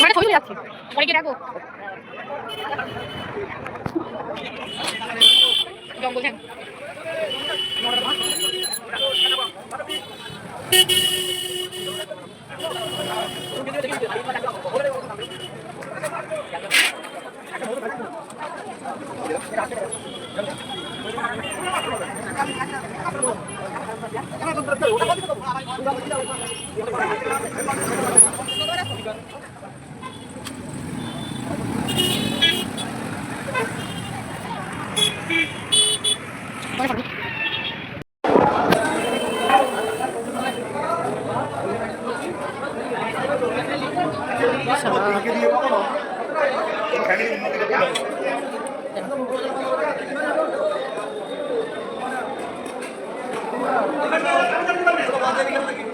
মানে ছবি যাচ্ছি। পরে গিয়ে রাখব জঙ্গল ঠ্যাং কোথাও Gracias.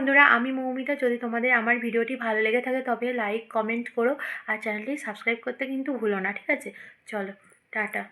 বন্ধুরা, আমি মৌমিতা। যদি তোমাদের আমার ভিডিওটি ভালো লেগে থাকে, তবে লাইক কমেন্ট করো। আর চ্যানেলটি সাবস্ক্রাইব করতে কিন্তু ভুলো না, ঠিক আছে? চলো, টাটা।